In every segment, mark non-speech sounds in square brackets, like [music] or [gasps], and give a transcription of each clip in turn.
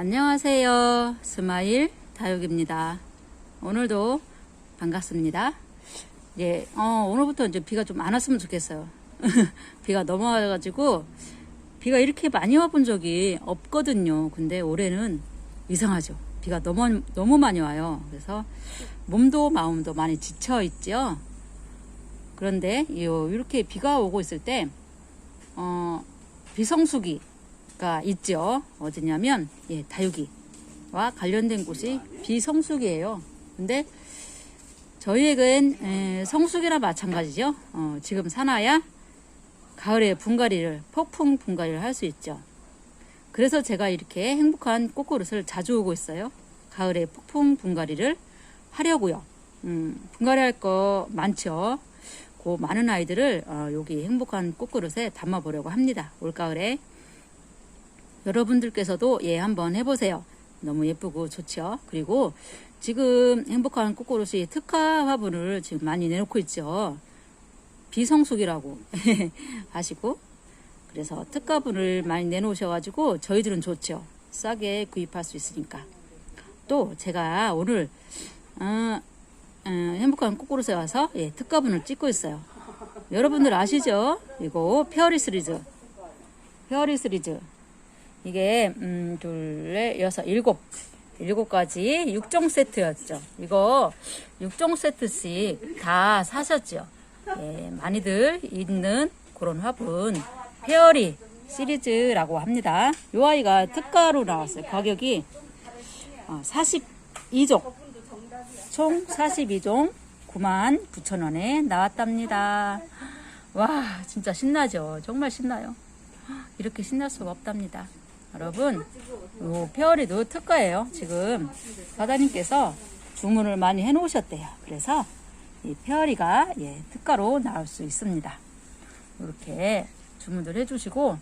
안녕하세요. 스마일 다육입니다. 오늘도 반갑습니다. 예, 어, 오늘부터 이제 비가 좀 안 왔으면 좋겠어요. [laughs] 비가 넘어와가지고 비가 이렇게 많이 와본 적이 없거든요. 근데 올해는 이상하죠. 비가 너무, 너무 많이 와요. 그래서 몸도 마음도 많이 지쳐 있죠. 그런데 요, 이렇게 비가 오고 있을 때, 어, 비성수기 가 있죠. 어디냐면, 예, 다육이와 관련된 곳이 비성수기예요. 근데 저희에겐 에, 성수기나 마찬가지죠. 어, 지금 사나야 가을에 분갈이를 폭풍 분갈이를 할 수 있죠. 그래서 제가 이렇게 행복한 꽃그릇을 자주 오고 있어요. 가을에 폭풍 분갈이를 하려고요. 음, 분갈이 할 거 많죠. 그 많은 아이들을 어, 여기 행복한 꽃그릇에 담아 보려고 합니다. 올가을에 여러분들께서도 예 한번 해보세요. 너무 예쁘고 좋죠. 그리고 지금 행복한 꽃그릇이 특화 화분을 지금 많이 내놓고 있죠. 비성숙이라고 [laughs] 하시고 그래서 특가분을 많이 내놓으셔가지고 저희들은 좋죠. 싸게 구입할 수 있으니까. 또 제가 오늘 어, 어, 행복한 꽃그릇에 와서 예, 특가분을 찍고 있어요. 여러분들 아시죠? 이거 페어리 시리즈. 페어리 시리즈. 이게 음, 둘, 넷, 여섯, 일곱. 일곱 가지 6종 세트였죠. 이거 6종 세트씩 다 사셨죠. 예, 많이들 있는 그런 화분 페어리 시리즈라고 합니다. 요 아이가 특가로 나왔어요. 가격이 42종 총 42종 99,000원에 나왔답니다. 와 진짜 신나죠. 정말 신나요. 이렇게 신날 수가 없답니다. 여러분 요 페어리도 특가예요. 지금 사장님께서 주문을 많이 해 놓으셨대요. 그래서 이 페어리가 예, 특가로 나올 수 있습니다. 이렇게 주문을 해주시고,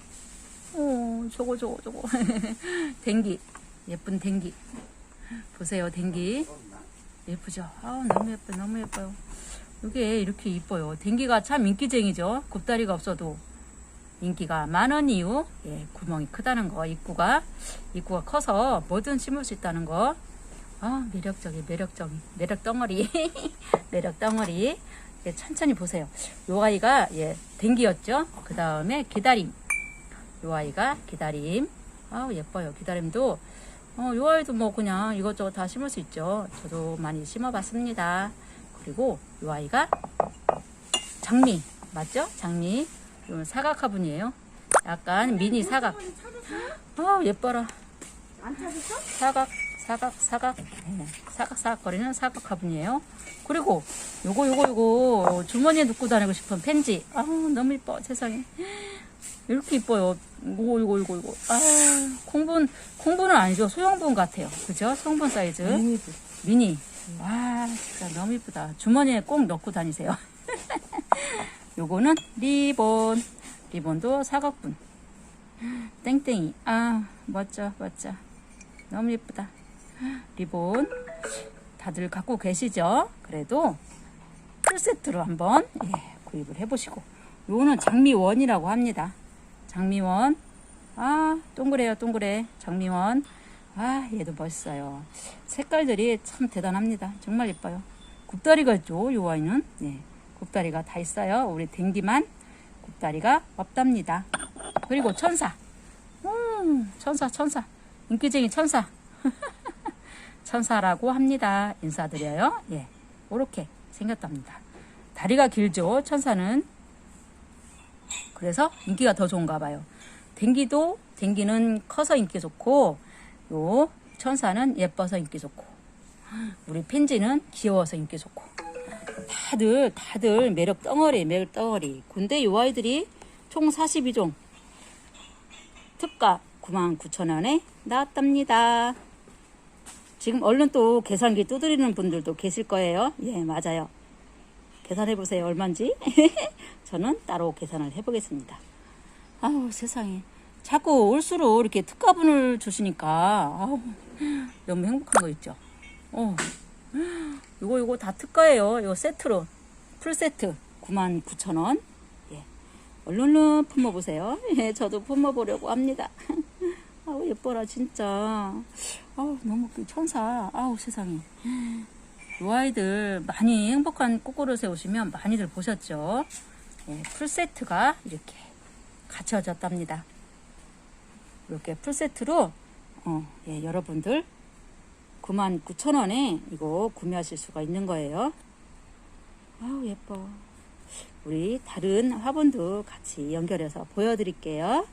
오, 저거, 저거, 저거. [laughs] 댕기. 예쁜 댕기. 보세요, 댕기. 예쁘죠? 아우, 너무 예뻐요, 너무 예뻐요. 이게 이렇게 이뻐요. 댕기가 참 인기쟁이죠? 굽다리가 없어도 인기가 많은 이유, 예, 구멍이 크다는 거, 입구가, 입구가 커서 뭐든 심을 수 있다는 거. 아, 매력적이, 매력적이, 매력 덩어리, [laughs] 매력 덩어리. 예, 천천히 보세요. 요 아이가, 예, 댕기였죠? 그 다음에 기다림. 요 아이가 기다림. 아우, 예뻐요. 기다림도, 어, 요 아이도 뭐 그냥 이것저것 다 심을 수 있죠. 저도 많이 심어 봤습니다. 그리고 요 아이가 장미. 맞죠? 장미. 요 사각 화분이에요. 약간 미니 사각. 아 예뻐라. 사각, 사각, 사각. 네, 사각, 사각 거리는 사각 화분이에요. 그리고 요거, 요거, 요거 주머니에 넣고 다니고 싶은 펜지. 아 너무 이뻐. 세상에. 이렇게 이뻐요. 이거, 이거, 이거, 이거. 아, 콩분, 콩분은 아니죠. 소형분 같아요. 그죠? 소형분 사이즈. 미니. 와, 진짜 너무 이쁘다. 주머니에 꼭 넣고 다니세요. [laughs] 요거는 리본. 리본도 사각분. 땡땡이. 아, 멋져, 멋져. 너무 예쁘다. 리본. 다들 갖고 계시죠? 그래도 풀세트로 한번 예, 구입을 해보시고. 요거는 장미원이라고 합니다. 장미원. 아, 동그래요, 동그래. 장미원. 아, 얘도 멋있어요. 색깔들이 참 대단합니다. 정말 예뻐요. 굽다리가 있죠, 요 아이는. 네. 굽다리가 다 있어요. 우리 댕기만 굽다리가 없답니다. 그리고 천사. 음, 천사, 천사. 인기쟁이 천사. [laughs] 천사라고 합니다. 인사드려요. 예. 이렇게 생겼답니다. 다리가 길죠, 천사는. 그래서 인기가 더 좋은가 봐요. 댕기도, 댕기는 커서 인기 좋고, 요 천사는 예뻐서 인기 좋고, 우리 펜지는 귀여워서 인기 좋고. 다들, 다들 매력 덩어리, 매력 덩어리. 근데 요 아이들이 총 42종. 특가 99,000원에 나왔답니다. 지금 얼른 또 계산기 두드리는 분들도 계실 거예요. 예, 맞아요. 계산해 보세요. 얼마인지. [laughs] 저는 따로 계산을 해 보겠습니다. 아우, 세상에. 자꾸 올수록 이렇게 특가분을 주시니까 아우, 너무 행복한 거 있죠. 어. [gasps] 이거 이거 다 특가예요. 이거 세트로 풀 세트 99,000원. 예. 얼른 품어 보세요. [laughs] 예, 저도 품어 보려고 합니다. [laughs] 아우 예뻐라 진짜. 아우 너무 그 천사. 아우 세상에. [gasps] 이 아이들 많이 행복한 꼬꼬릇에 오시면 많이들 보셨죠? 예, 풀세트가 이렇게 갖춰졌답니다. 이렇게 풀세트로 어, 예, 여러분들 99,000원에 이거 구매하실 수가 있는 거예요. 아우 예뻐. 우리 다른 화분도 같이 연결해서 보여드릴게요.